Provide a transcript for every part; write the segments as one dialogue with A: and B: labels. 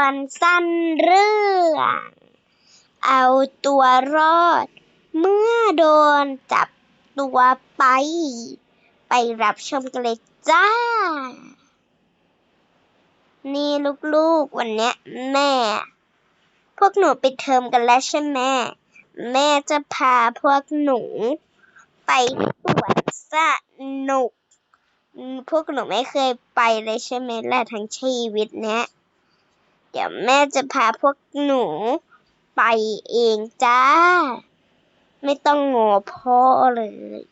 A: อนสั้นเรื่อง เอาตัวรอด เมื่อโดนจับตัวไป ไปรับชมกันเลยจ้า นี่ลูกๆวันนี้แม่ พวกหนูไปเทอมกันแล้วใช่ไหมแม่จะพาพวกหนู ไปสวนสนุก พวกหนูไม่เคยไปเลยใช่ไหมล่ะทั้งชีวิตเนี้ย เดี๋ยวแม่จะพาพวกหนูไปเองจ้า ไม่ต้องงอพ่อเลย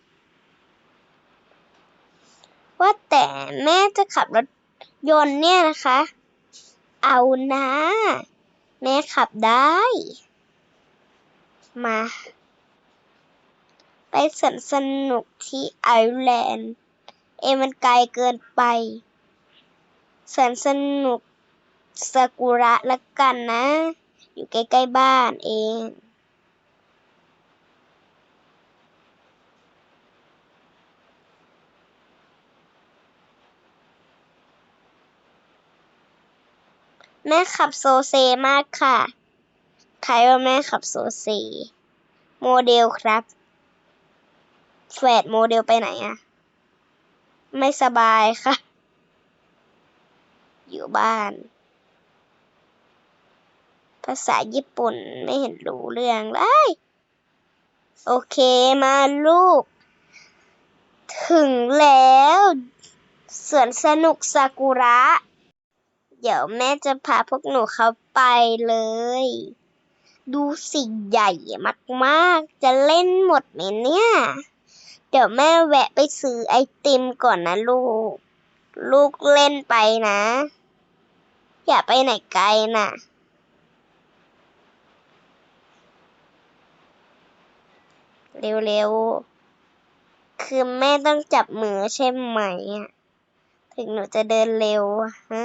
A: ว่าแต่แม่จะขับรถยนต์เนี่ยนะคะ เอานะ แม่ขับได้ มา ไปสนสนุกที่ไอร์แลนด์ เอมันไกลเกินไปสนสนุก ซากุระละกันนะ อยู่ใกล้ ๆ บ้านเองแม่ขับโซเซมากค่ะ ใครว่าแม่ขับโซเซ โมเดลครับ แฟดโมเดลไปไหนอะไม่สบายค่ะ อยู่บ้านาษาญี่ปุ่นไม่เห็นรู้เรื่องเลย โอเคมาลูก ถึงแล้วสวนสนุกซากุระ เดี๋ยวแม่จะพาพวกหนูเข้าไปเลย ดูสิใหญ่มากๆ จะเล่นหมดไหมเนี่ย เดี๋ยวแม่แวะไปซื้อไอติมก่อนนะลูก ลูกเล่นไปนะ อย่าไปไหนไกลน่ะ เร็วๆ คือแม่ต้องจับมือใช่ไหมอะถึงหนูจะเดินเร็วฮะ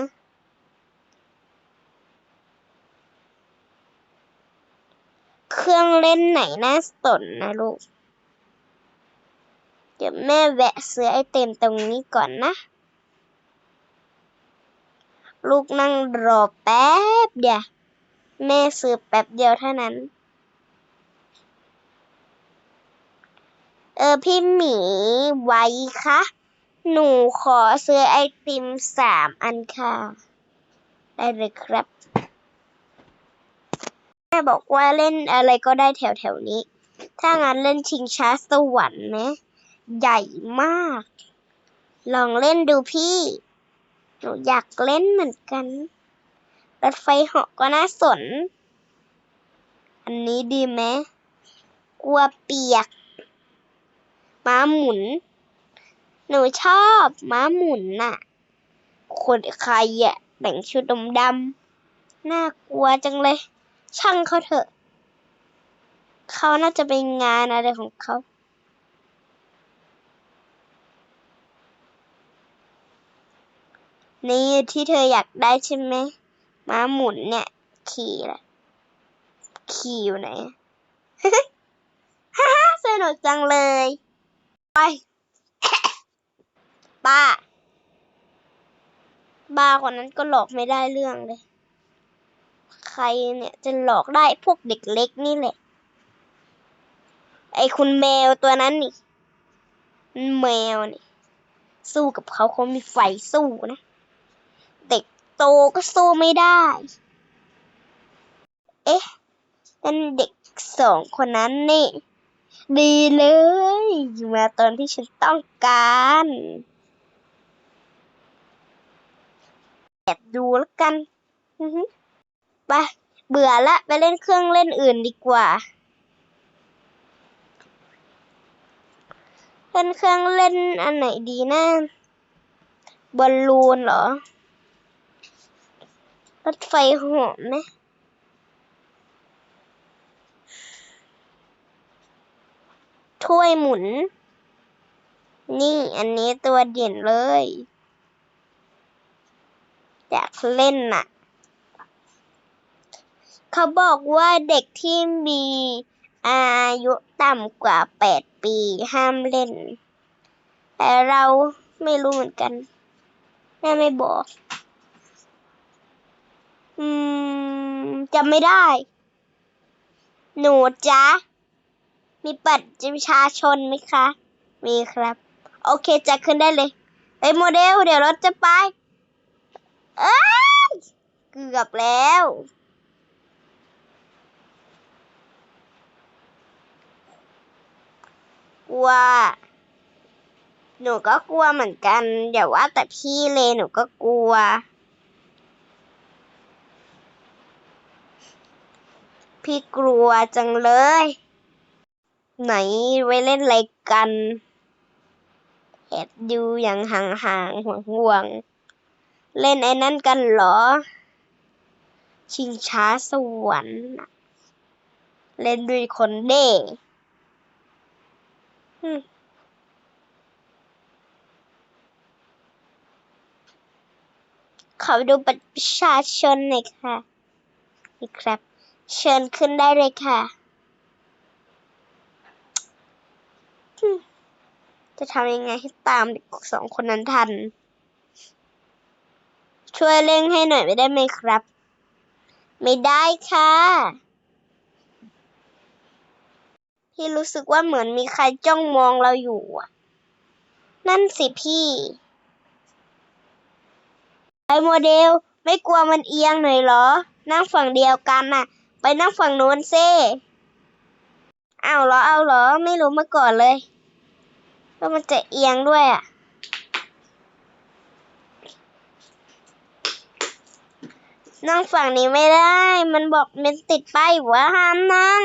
A: เครื่องเล่นไหนน่าสนนะลูก เดี๋ยวแม่แวะซื้อไอเต็มตรงนี้ก่อนนะ ลูกนั่งรอแป๊บเดียว แม่ซื้อแป๊บเดียวเท่านั้น เออพี่หมีไว้คะ หนูขอซื้อไอติมสามอันค่ะ ได้เลยครับแม่บอกว่าเล่นอะไรก็ได้แถวแถวๆนี้ ถ้างั้นเล่นชิงช้าสวรรค์ไหมใหญ่มาก ลองเล่นดูพี่ หนูอยากเล่นเหมือนกันรถไฟเหาะก็น่าสน อันนี้ดีไหมกลัวเปียก ม้าหมุน หนูชอบม้าหมุนน่ะ คนใครอะแต่งชุดดำๆน่ากลัวจังเลย ช่างเขาเถอะ เขาน่าจะเป็นงานอะไรของเขานี่ที่เธออยากได้ใช่ไหมม้าหมุนเนี่ย ขี่ละขี่อยู่ไหนฮ่าฮ่าสนุกจังเลย ไปป้า บ้าคนนั้นก็หลอกไม่ได้เรื่องเลย ใครเนี่ยจะหลอกได้พวกเด็กเล็กนี่แหละ ไอ้คุณแมวตัวนั้นนี่ แมวนี่ สู้กับเขาเขามีไฟสู้นะ เด็กโตก็สู้ไม่ได้ เอ๊ะนั่นเด็กสองคนนั้นนี่ ดีเลย มาตอนที่ฉันต้องการแอบดูแล้วกันไปเบื่อละไปเล่นเครื่องเล่นอื่นดีกว่า เล่นเครื่องเล่นอันไหนดีนะบอลลูนเหรอรถไฟหอมไหม ถ้วยหมุน นี่อันนี้ตัวเด่นเลยอยากเล่นน่ะ เขาบอกว่าเด็กที่มีอายุต่ำกว่าแปดปีห้ามเล่น แต่เราไม่รู้เหมือนกัน แม่ไม่บอก อืมจำไม่ได้ หนูจ๊ะ มีบัตรประชาชนไหมคะ มีครับ โอเคจะขึ้นได้เลยเฮ้ยโมเดล เดี๋ยวรถจะไป เอ้ย เกือบแล้ว กลัว หนูก็กลัวเหมือนกันอย่าว่าแต่พี่เลยหนูก็กลัวพี่กลัวจังเลย ไหนไว้เล่นอะไรกันแอบดูอย่างห่างๆห่วงๆ เล่นไอ้นั่นกันเหรอ ชิงช้าสวรรค์เล่นด้วยคนเด้หึขอดูบัตรประชาชนหน่อยค่ะนี่ครับ เชิญขึ้นได้เลยค่ะหึ จะทำยังไงให้ตามเด็กสองคนนั้นทัน ช่วยเร่งให้หน่อยไม่ได้ไหมครับ ไม่ได้ค่ะ พี่รู้สึกว่าเหมือนมีใครจ้องมองเราอยู่นั่นสิพี่ไอโมเดลไม่กลัวมันเอียงหน่อยเหรอ นั่งฝั่งเดียวกันน่ะ ไปนั่งฝั่งโน้นเซ่อ้าวเหรอเอาเหรอ ไม่รู้มาก่อนเลย ว่ามันจะเอียงด้วยอะ นั่งฝั่งนี้ไม่ได้ มันบอกมันติดป้ายว่าห้ามนั่ง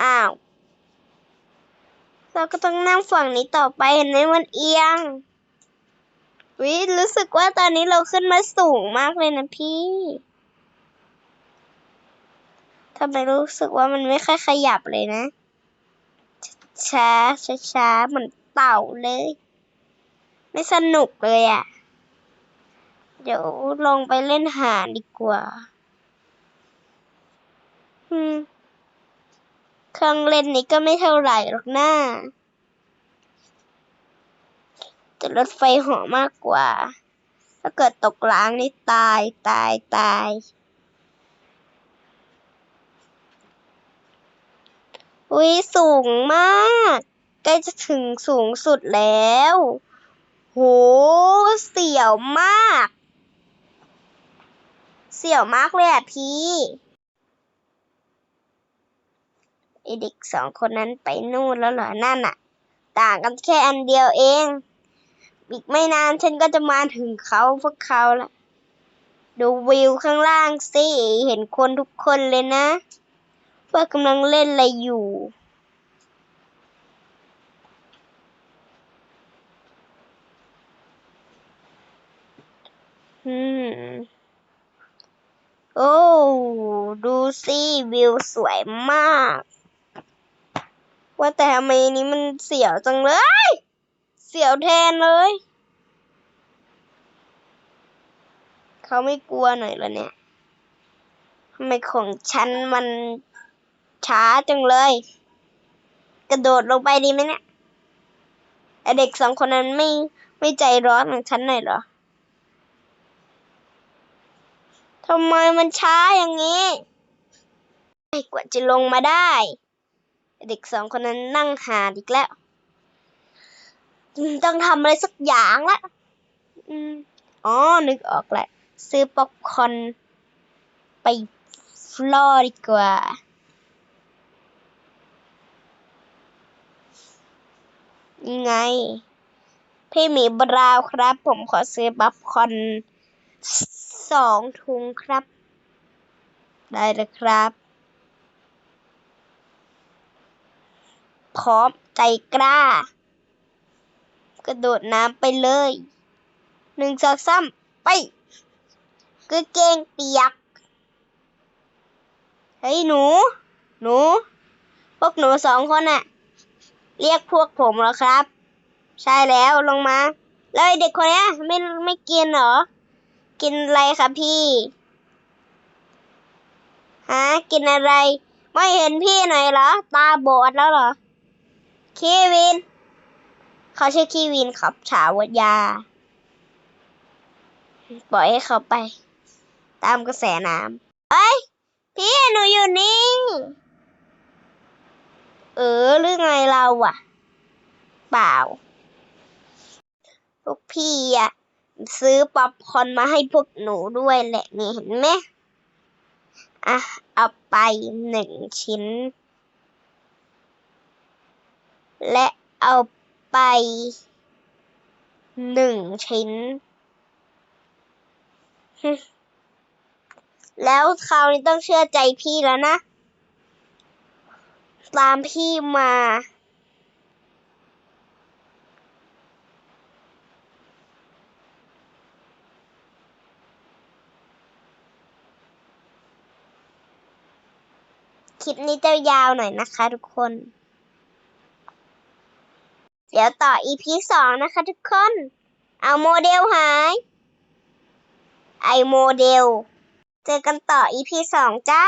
A: อ้าว เราก็ต้องนั่งฝั่งนี้ต่อไปเห็นไหมมันเอียง วิรู้สึกว่าตอนนี้เราขึ้นมาสูงมากเลยนะพี่ทำไมรู้สึกว่ามันไม่ค่อยขยับเลยนะ ช้าช้าช้าเหมือน เต่าเลย ไม่สนุกเลยอะ่ะ เดี๋ยวลงไปเล่นหาดดีกว่า อืมเครื่องเล่นนี้ก็ไม่เท่าไหร่หรอกนะแต่รถไฟหอมากกว่า ถ้าเกิดตกรางนี่ตายตายตายอุ้ยสูงมาก ใกล้จะถึงสูงสุดแล้ว โห เสียวมาก เสียวมากเลยอะพี่ไอเด็กสองคนนั้นไปนู่นแล้วเหรอ นั่นอะต่างกันแค่อันเดียวเอง อีกไม่นานฉันก็จะมาถึงเขาพวกเขาละ ดูวิวข้างล่างสิ เห็นคนทุกคนเลยนะ ว่ากำลังเล่นอะไรอยู่ อืม โอ้ ดูสิวิวสวยมาก ว่าแต่ทำไมนี้มันเสียวจังเลย เสียวแทนเลย เขาไม่กลัวหน่อยเหรอเนี่ยทำไมของฉันมันช้าจังเลย กระโดดลงไปดีไหมเนี่ยไอเด็กสองคนนั้นไม่ไม่ใจร้อนเหมือนฉันหน่อยเหรอ ทำไมมันช้าอย่างนี้ไม่กว่าจะลงมาได้ เด็กสองคนนั้นนั่งหาอีกแล้วต้องทำอะไรสักอย่างละอ๋อ นึกออกแหละ ซื้อป๊อปคอนไปฟลอดีกว่า ยังไง พี่หมีบราวน์ครับ ผมขอซื้อป๊อปคอน สองถุงครับ ได้เลยครับ พร้อมใจกล้า กระโดดน้ำไปเลยหนึ่งสองสามไปกางเกงเปียก เฮ้ยหนู หนู พวกหนูสองคนน่ะ เรียกพวกผมเหรอครับ ใช่แล้วลงมา แล้วเด็กคนนี้ไม่ไม่กินเหรอ กินอะไรครับพี่ฮะกินอะไร ไม่เห็นพี่หน่อยเหรอ ตาบอดแล้วเหรอคีวิน เขาชื่อคีวินครับฉาวยา ปล่อยให้เขาไป ตามกระแสน้ำเอ้ยพพี่หนูอยู่นี่ เออหรือไงเราอะเปล่า พวกพี่อะ ซื้อป๊อปคอนมาให้พวกหนูด้วยแหละนี่เห็นไหมอะ เอาไปหนึ่งชิ้น และเอาไปหนึ่งชิ้น แล้วคราวนี้ต้องเชื่อใจพี่แล้วนะ ตามพี่มา คลิปนี้จะยาวหน่อยนะคะทุกคน เดี๋ยวต่อ EP สองนะคะทุกคน เอาโมเดลหาย ไอโมเดล เจอกันต่อ EP สองจ้า